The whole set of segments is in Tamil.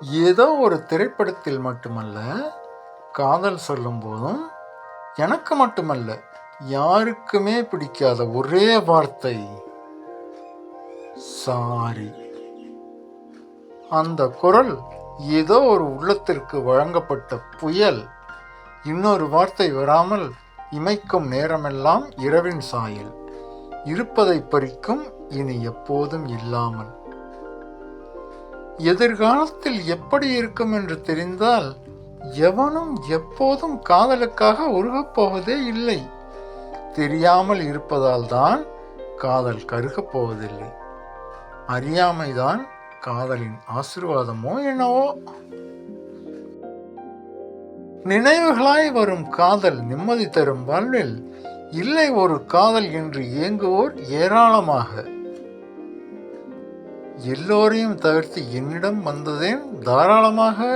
ஏதோ ஒரு திரைப்படத்தில் மட்டுமல்ல காதல் சொல்லும் போதும் எனக்கு மட்டுமல்ல யாருக்குமே பிடிக்காத ஒரே வார்த்தை சாரி. அந்த குரல் ஏதோ ஒரு உள்ளத்திற்கு வழங்கப்பட்ட புயல். இன்னொரு வார்த்தை வராமல் இமைக்கும் நேரமெல்லாம் இரவின் சாயல். இருப்பதை பறிக்கும் இனி எப்போதும் இல்லாமல். எதிர்காலத்தில் எப்படி இருக்கும் என்று தெரிந்தால் எவனும் எப்போதும் காதலுக்காக உருகப் போவதே இல்லை. தெரியாமல் இருப்பதால் தான் காதல் கருகப் போவதில்லை. அறியாமைதான் காதலின் ஆசிர்வாதமோ என்னவோ. நினைவுகளாய் வரும் காதல் நிம்மதி தரும் வாழ்வில் இல்லை ஒரு காதல் என்று ஏங்குவோர் ஏராளமாக. எல்லோரையும் தவிர்த்து என்னிடம் வந்ததேன் தாராளமாக.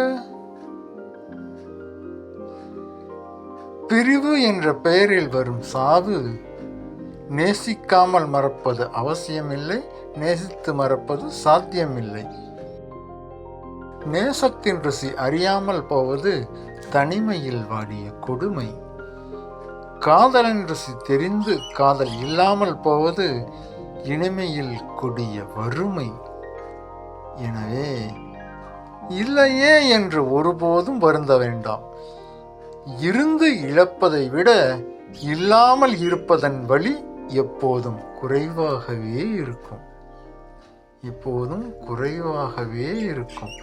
பிரிவு என்ற பெயரில் வரும் சாவு நேசிக்காமல் மறப்பது அவசியமில்லை நேசித்து மறப்பது சாத்தியமில்லை. நேசத்தின் ருசி அறியாமல் போவது தனிமையில் வாடிய கொடுமை. காதலின் ருசி தெரிந்து காதல் இல்லாமல் போவது இனிமையில் கொடிய வறுமை. எனவே இல்லையே என்று ஒருபோதும் வருந்த வேண்டாம். இருந்து இழப்பதை விட இல்லாமல் இருப்பதன் வழி எப்போதும் குறைவாகவே இருக்கும். எப்போதும் குறைவாகவே இருக்கும்.